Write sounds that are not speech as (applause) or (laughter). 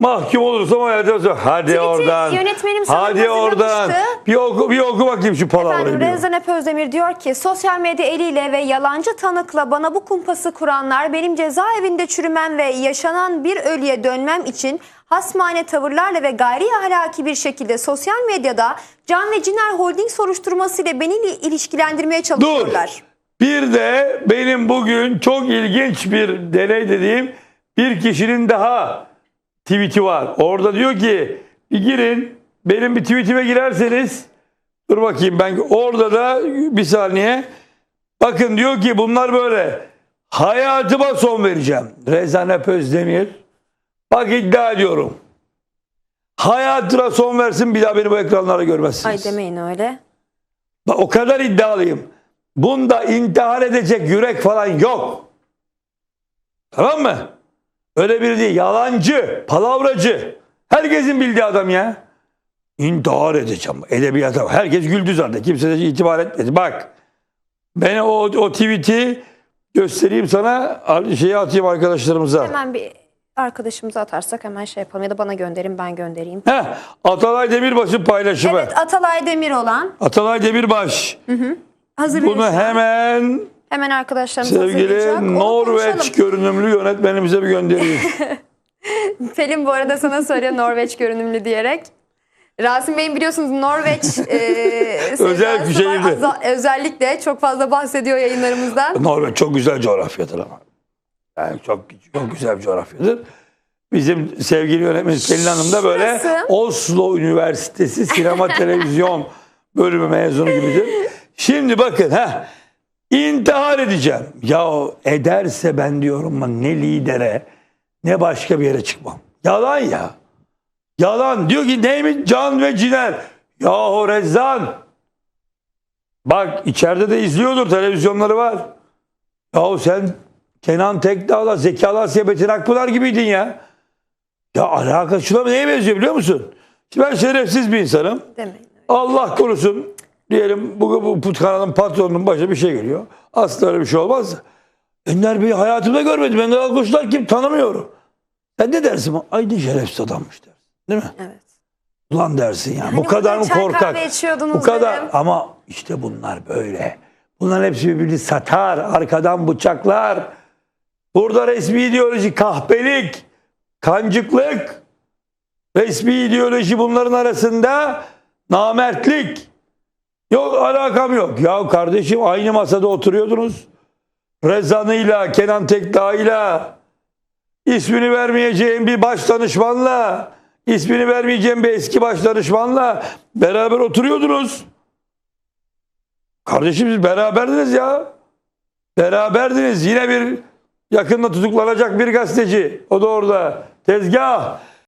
Mahkum olursam hayatım Hadi Tweet'i oradan. yönetmenim sana Hadi oradan. Bir oku, bir oku bakayım şu palavrayı. Efendim bir. Rezan Ep Özdemir diyor ki sosyal medya eliyle ve yalancı tanıkla bana bu kumpası kuranlar benim cezaevinde çürümem ve yaşanan bir ölüye dönmem için hasmane tavırlarla ve gayri ahlaki bir şekilde sosyal medyada Can ve Ciner Holding soruşturması ile beni ilişkilendirmeye Dur. çalışıyorlar. Bir de benim bugün çok ilginç bir deney dediğim bir kişinin daha tweet'i var. Orada diyor ki bir girin benim bir tweetime girerseniz dur bakayım ben orada da bir saniye bakın diyor ki bunlar böyle hayatıma son vereceğim. Rezan Ep Özdemir bak iddia ediyorum. Hayatına son versin bir daha beni bu ekranlarda görmezsiniz. Ay demeyin öyle. Bak o kadar iddialıyım. Bunda intihar edecek yürek falan yok. Tamam mı? Öyle biri değil. Yalancı, palavracı. Herkesin bildiği adam ya. İntihar edeceğim. Edebiyata. Herkes güldü zaten. Kimse de itibar etmedi. Bak. Ben o, o tweet'i göstereyim sana. Şeyi atayım arkadaşlarımıza. Hemen bir arkadaşımıza atarsak hemen şey yapalım ya da bana gönderin ben göndereyim. Heh, Atalay Demirbaş'ın paylaşımı. Evet Atalay Demir olan Atalay Demirbaş. hazırlayacağım. Bunu hemen Hemen arkadaşlarımız hazırlayacak. Sevgili Onu Norveç konuşalım. görünümlü yönetmenimize bir göndereyim. (laughs) Pelin bu arada sana söylüyor Norveç görünümlü diyerek. Rasim Bey'in biliyorsunuz Norveç e, (laughs) Özel bir sevdası var. Aza- Özellikle çok fazla bahsediyor yayınlarımızdan. Norveç çok güzel coğrafyadır ama. Yani çok çok güzel bir coğrafyadır. Bizim sevgili yönetmenimiz Pelin Hanım da böyle Şurası. Oslo Üniversitesi sinema televizyon (laughs) bölümü mezunu gibidir. Şimdi bakın ha intihar edeceğim. Ya ederse ben diyorum ama ne lidere ne başka bir yere çıkmam. Yalan ya. Yalan. Diyor ki neymiş Can ve Ciner. Yahu Rezzan. Bak içeride de izliyordur televizyonları var. Yahu sen Kenan Tekdağ'la Zeki Alasya Betin Akpınar gibiydin ya. Ya alaka şuna neye benziyor biliyor musun? Şimdi ben şerefsiz bir insanım. Demeyin. Allah korusun diyelim bu, bu, bu kanalın patronunun başına bir şey geliyor. Asla öyle bir şey olmaz. Ender Bey'i hayatımda görmedim. Ender Alkuşlar kim tanımıyorum. Sen ne dersin? Ay ne şerefsiz adammış dersin. Değil mi? Evet. Ulan dersin ya. Hani bu kadar mı korkak? Bu kadar dedim. ama işte bunlar böyle. Bunların hepsi birbirini satar, arkadan bıçaklar. Burada resmi ideoloji kahpelik, kancıklık. Resmi ideoloji bunların arasında namertlik. Yok alakam yok. Ya kardeşim aynı masada oturuyordunuz. Rezan'ıyla, Kenan Tekdağ'ıyla, ismini vermeyeceğim bir baş danışmanla, ismini vermeyeceğim bir eski baş danışmanla beraber oturuyordunuz. Kardeşim siz beraberdiniz ya. Beraberdiniz. Yine bir yakında tutuklanacak bir gazeteci. O da orada. Tezgah.